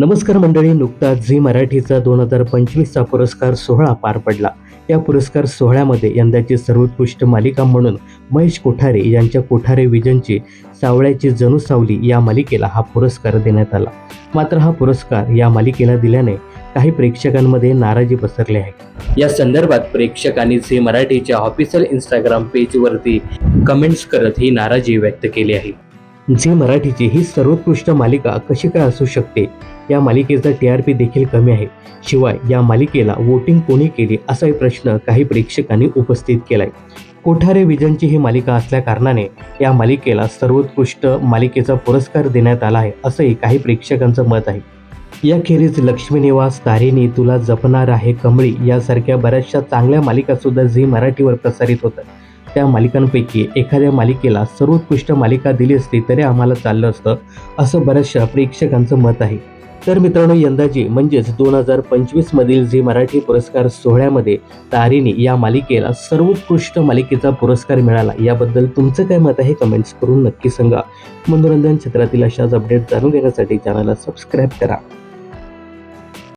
नमस्कार मंडळी नुकताच झी मराठीचा दोन हजार पंचवीसचा पुरस्कार सोहळा पार पडला. या पुरस्कार सोहळ्यामध्ये यंदाची सर्वोत्कृष्ट मालिका म्हणून महेश कोठारे यांच्या कोठारे विजनची सावळ्याची जणू सावली या मालिकेला हा पुरस्कार देण्यात आला. मात्र हा पुरस्कार या मालिकेला दिल्याने काही प्रेक्षकांमध्ये नाराजी पसरली आहे. या संदर्भात प्रेक्षकांनी झी मराठीच्या ऑफिशियल इंस्टाग्राम पेजवरती कमेंट्स करत ही नाराजी व्यक्त केली आहे. झी मराठीची ही सर्वोत्कृष्ट मालिका कशी काय असू शकते? या मालिकेचा टी आर पी देखील कमी आहे. शिवाय या मालिकेला वोटिंग कोणी केली असाही प्रश्न काही प्रेक्षकांनी उपस्थित केलाय. कोठारे विजनची ही मालिका असल्याकारणाने या मालिकेला सर्वोत्कृष्ट मालिकेचा पुरस्कार देण्यात आला आहे असंही काही प्रेक्षकांचं मत आहे. याखेरीज लक्ष्मी निवास तारिणी तुला जपणार आहे कमळी यासारख्या बऱ्याचशा चांगल्या मालिका सुद्धा झी मराठीवर प्रसारित होतात. त्या मालिकांपैकी एखाद्या मालिकेला सर्वोत्कृष्ट मालिका दिली असती तरी आम्हाला चाललं असतं असं बऱ्याचशा प्रेक्षकांचं मत आहे. तर मित्रांनो यंदाची म्हणजेच दोन हजार पंचवीस मधील झी मराठी पुरस्कार सोहळ्यामध्ये तारिणी या मालिकेला सर्वोत्कृष्ट मालिकेचा पुरस्कार मिळाला. याबद्दल तुमचं काय मत आहे कमेंट्स करून नक्की सांगा. मनोरंजन क्षेत्रातील अशाच अपडेट जाणून घेण्यासाठी चॅनलला सबस्क्राईब करा.